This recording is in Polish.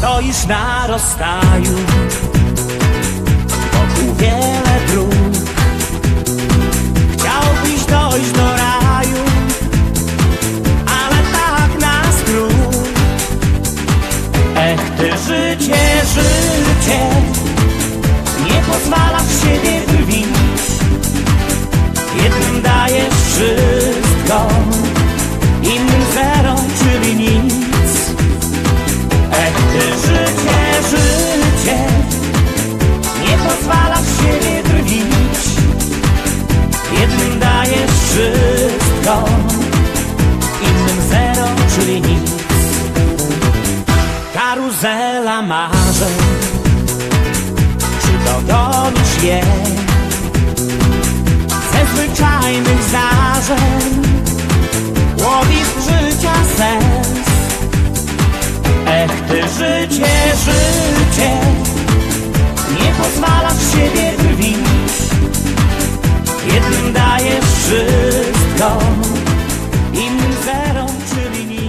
stoisz na rozstaju karuzela marzeń. Czy dogonisz je ze zwyczajnych zdarzeń. Łowisz życia sens. Ech ty życie, życie. Nie pozwalasz siebie drwić. Jednym dajesz wszystko. Innym zero, czyli nic.